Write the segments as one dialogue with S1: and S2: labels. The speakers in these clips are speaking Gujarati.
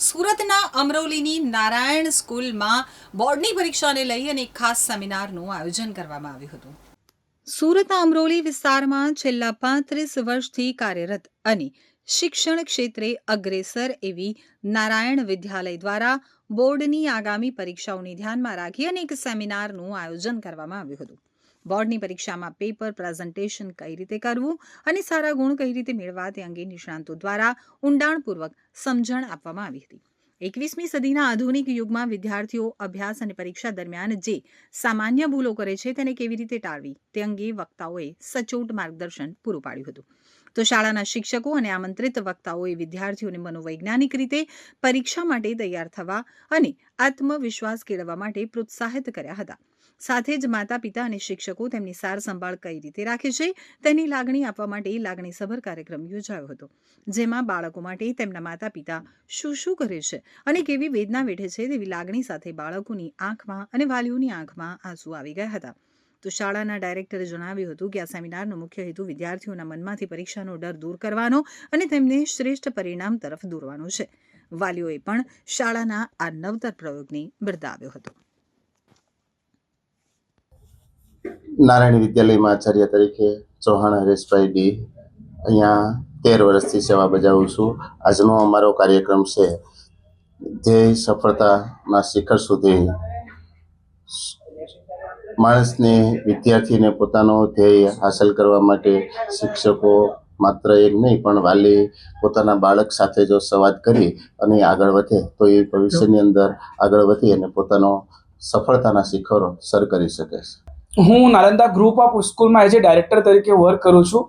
S1: સુરતના અમરોલીની નારાયણ સ્કૂલમાં બોર્ડની પરીક્ષાને લઈ અને ખાસ સેમિનારનું આયોજન કરવામાં આવ્યું હતું. સુરતના અમરોલી વિસ્તારમાં છેલ્લા પાંત્રીસ વર્ષથી કાર્યરત અને શિક્ષણ ક્ષેત્રે અગ્રેસર એવી નારાયણ વિદ્યાલય દ્વારા બોર્ડની આગામી પરીક્ષાઓને ધ્યાનમાં રાખી અને એક સેમિનારનું આયોજન કરવામાં આવ્યું હતું. બોર્ડની પરીક્ષામાં પેપર પ્રેઝન્ટેશન કઈ રીતે કરવું અને સારા ગુણ કઈ રીતે મેળવવા તે અંગે નિષ્ણાંતો દ્વારા ઊંડાણપૂર્વક સમજણ આપવામાં આવી હતી. એકવીસમી સદીના આધુનિક યુગમાં વિદ્યાર્થીઓ અભ્યાસ અને પરીક્ષા દરમિયાન જે સામાન્ય ભૂલો કરે છે તેને કેવી રીતે ટાળવી તે અંગે વક્તાઓએ સચોટ માર્ગદર્શન પૂરું પાડ્યું હતું. તો શાળાના શિક્ષકો અને આમંત્રિત વક્તાઓએ વિદ્યાર્થીઓને મનોવૈજ્ઞાનિક રીતે પરીક્ષા માટે તૈયાર થવા અને આત્મવિશ્વાસ કેળવવા માટે પ્રોત્સાહિત કર્યા હતા. સાથે જ માતા પિતા અને શિક્ષકો તેમની સાર સંભાળ કઈ રીતે રાખે છે તેની લાગણી આપવા માટે લાગણીસભર કાર્યક્રમ યોજાયો હતો, જેમાં બાળકો માટે તેમના માતા પિતા શું શું કરે છે અને કેવી વેદના વેઠે છે તેવી લાગણી સાથે બાળકોની આંખમાં અને વાલીઓની આંખમાં આંસુ આવી ગયા હતા. તો શાળાના ડાયરેક્ટરે જણાવ્યું હતું કે આ સેમિનારનો મુખ્ય હેતુ વિદ્યાર્થીઓના મનમાંથી પરીક્ષાનો ડર દૂર કરવાનો અને તેમને શ્રેષ્ઠ પરિણામ તરફ દોરવાનો છે. વાલીઓએ પણ શાળાના આ નવતર પ્રયોગને બિરદાવ્યો હતો.
S2: નારાયણ વિદ્યાલયમાં આચાર્ય તરીકે ચૌહાણ હરેશભાઈ ડી. અહીંયા તેર વર્ષથી સેવા બજાવું છું. આજનો અમારો કાર્યક્રમ છે. ધ્યેય સફળતાના શિખર સુધી માણસને વિદ્યાર્થીને પોતાનો ધ્યેય હાંસલ કરવા માટે શિક્ષકો માત્ર એક નહીં, પણ વાલી પોતાના બાળક સાથે જો સંવાદ કરી અને આગળ વધે, તો એ ભવિષ્યની અંદર આગળ વધી અને પોતાનો સફળતાના શિખરો સર કરી શકે છે.
S3: હું નાલંદા ગ્રુપ ઓફ સ્કૂલમાં એઝ એ ડાયરેક્ટર તરીકે વર્ક કરું છું.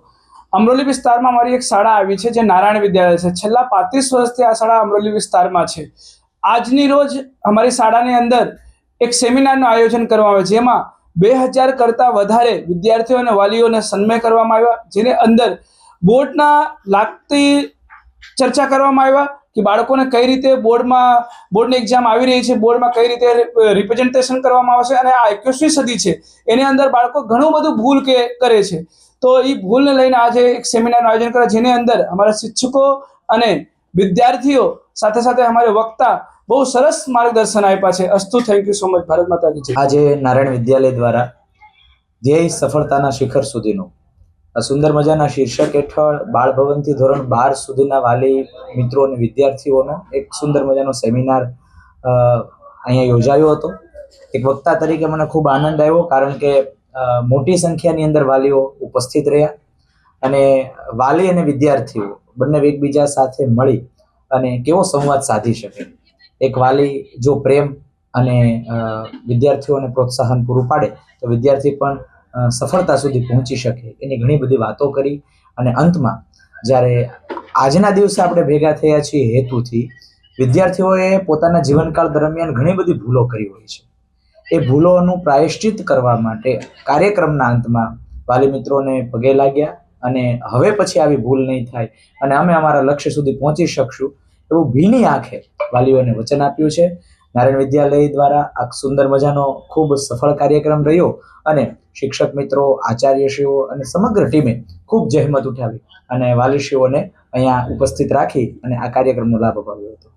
S3: અમરોલી વિસ્તારમાં મારી એક શાળા આવી છે, જે નારાયણ વિદ્યાલય છે. છેલ્લા પાંત્રીસ વર્ષથી આ શાળા અમરોલી વિસ્તારમાં છે. આજની રોજ અમારી શાળાની અંદર એક સેમિનારનું આયોજન કરવામાં આવે, જેમાં બે હજાર કરતાં વધારે વિદ્યાર્થીઓ અને વાલીઓને સન્મય કરવામાં આવ્યા, જેની અંદર બોર્ડના લાગતી ચર્ચા કરવામાં આવ્યા કે બાળકોને કઈ રીતે બોર્ડમાં, બોર્ડની એક્ઝામ આવી રહી છે, બોર્ડમાં કઈ રીતે રિપ્રેઝન્ટેશન કરવામાં આવશે અને આ એકવીસમી સદી છે, એની અંદર બાળકો ઘણું બધું ભૂલ કે, કરે છે. તો એ ભૂલને લઈને આજે એક સેમિનારનું આયોજન કરે જેની અંદર અમારા શિક્ષકો અને વિદ્યાર્થીઓ સાથે સાથે અમારે વક્તા બહુ સરસ માર્ગદર્શન આપ્યા છે. અસ્તુ thank you so much Bharat Mata કી
S4: આજે નારાયણ વિદ્યાલય દ્વારા ધ્યેય સફળતાના શિખર સુધીનું, આ સુંદર મજાના શીર્ષક હેઠળ બાળ ભવનથી ધોરણ બાર સુધીના વાલી મિત્રો અને વિદ્યાર્થીઓનો એક સુંદર મજાનો સેમિનાર અહીંયા યોજાયો હતો. એક વક્તા તરીકે મને ખૂબ આનંદ આવ્યો કારણ કે મોટી સંખ્યાની અંદર વાલીઓ ઉપસ્થિત રહ્યા અને વાલી અને વિદ્યાર્થીઓ બંને એકબીજા સાથે મળી અને કેવો સંવાદ સાધી શકે. એક વાલી જો પ્રેમ અને વિદ્યાર્થીઓને પ્રોત્સાહન પૂરું પાડે, તો વિદ્યાર્થી પણ સફળતા સુધી પહોંચી શકે એની ઘણી બધી વાતો કરી. અને અંતમાં, જ્યારે આજના દિવસે આપણે ભેગા થયા છીએ હેતુથી, વિદ્યાર્થીઓએ પોતાના જીવનકાળ દરમિયાન ઘણી બધી ભૂલો કરી હોય છે. એ ભૂલોનું પ્રાયશ્ચિત કરવા માટે કાર્યક્રમના અંતમાં વાલી મિત્રોને પગે લાગ્યા અને હવે પછી આવી ભૂલ નહીં થાય અને અમે અમારા લક્ષ્ય સુધી પહોંચી શકશું. એવું ભીની આંખે વાલીઓને વચન આપ્યું છે. નારાયણ વિદ્યાલય દ્વારા આ સુંદર મજાનો ખૂબ સફળ કાર્યક્રમ રહ્યો અને શિક્ષક મિત્રો, આચાર્યશ્રીઓ અને સમગ્ર ટીમે ખૂબ જહેમત ઉઠાવી અને વાલીશ્રીઓને અહીંયા ઉપસ્થિત રાખી અને આ કાર્યક્રમનો લાભ અપાવ્યો હતો.